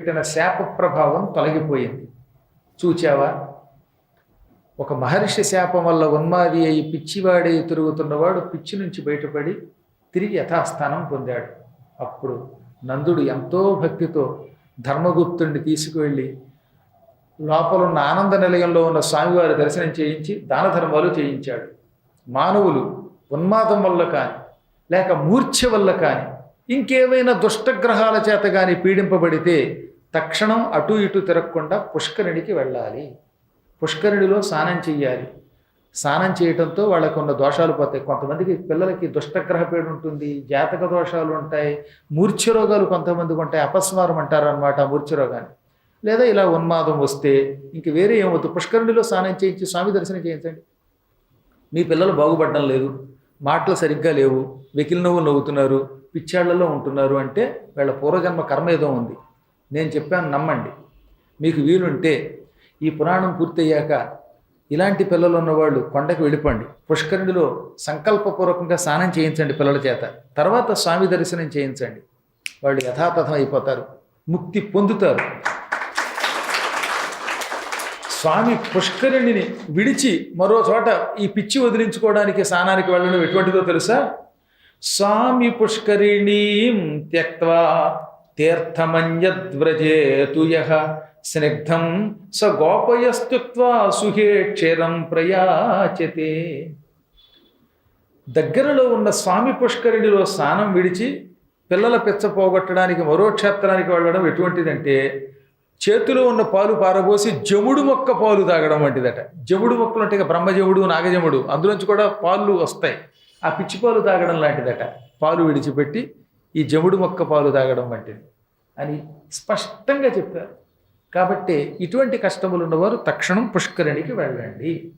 పెట్టిన శాప ప్రభావం తొలగిపోయింది. చూచావా? ఒక మహర్షి శాపం వల్ల ఉన్మాది అయి పిచ్చివాడై తిరుగుతున్నవాడు పిచ్చి నుంచి బయటపడి తిరిగి యథాస్థానం పొందాడు. అప్పుడు నందుడు ఎంతో భక్తితో ధర్మగుప్తుడిని తీసుకువెళ్ళి లోపల ఉన్న ఆనంద నిలయంలో ఉన్న స్వామివారి దర్శనం చేయించి దాన ధర్మాలు చేయించాడు. మానవులు ఉన్మాదం వల్ల కానీ లేక మూర్ఛ వల్ల కానీ ఇంకేమైనా దుష్టగ్రహాల చేత కానీ పీడింపబడితే తక్షణం అటు ఇటు తిరగకుండా పుష్కరిణికి వెళ్ళాలి. పుష్కరిణిలో స్నానం చేయాలి స్నానం చేయటంతో వాళ్ళకు ఉన్న దోషాలు పోతాయి. కొంతమందికి పిల్లలకి దుష్టగ్రహ పేడు ఉంటుంది జాతక దోషాలు ఉంటాయి మూర్ఛ రోగాలు కొంతమందికి ఉంటాయి. అపస్మారం అంటారు అనమాట మూర్ఛ రోగాన్ని. లేదా ఇలా ఉన్మాదం వస్తే ఇంక వేరే ఏమవుతుంది? పుష్కరిణిలో స్నానం చేయించి స్వామి దర్శనం చేయించండి. మీ పిల్లలు బాగుపడడం లేదు. మాటలు సరిగ్గా లేవు. వెకిలి నవ్వు నవ్వుతున్నారు. పిచ్చాళ్ళలో ఉంటున్నారు అంటే వీళ్ళ పూర్వజన్మ కర్మ ఏదో ఉంది. నేను చెప్పాను నమ్మండి. మీకు వీలుంటే ఈ పురాణం పూర్తయ్యాక ఇలాంటి పిల్లలు ఉన్నవాళ్ళు కొండకు వెళ్ళిపోండి. పుష్కరుడిలో సంకల్పపూర్వకంగా స్నానం చేయించండి పిల్లల చేత. తర్వాత స్వామి దర్శనం చేయించండి. వాళ్ళు యథాతథం అయిపోతారు. ముక్తి పొందుతారు. స్వామి పుష్కరిణిని విడిచి మరో చోట ఈ పిచ్చి వదిలించుకోవడానికి స్నానానికి వెళ్ళడం ఎటువంటిదో తెలుసా? స్వామి పుష్కరిణీం త్యక్వా తీర్థమన్యద్వ్రజేతు యః. స్నిగ్ధం స గోపయస్తుత్వా సుహే క్షీరం ప్రయాచతే. దగ్గరలో ఉన్న స్వామి పుష్కరిణిలో స్నానం విడిచి పిల్లల పిచ్చ పోగొట్టడానికి మరో క్షేత్రానికి వెళ్ళడం ఎటువంటిదంటే చేతిలో ఉన్న పాలు పారబోసి జముడు మొక్క పాలు తాగడం వంటిదట. జముడు మొక్కలు అంటే ఇక బ్రహ్మజముడు నాగజముడు అందులోంచి కూడా పాలు వస్తాయి. ఆ పిచ్చి పాలు తాగడం లాంటిదట. పాలు విడిచిపెట్టి ఈ జముడు మొక్క పాలు తాగడం వంటిది అని స్పష్టంగా చెప్పారు. కాబట్టి ఇటువంటి కష్టములు ఉన్నవారు తక్షణం పుష్కరిణికి వెళ్ళండి.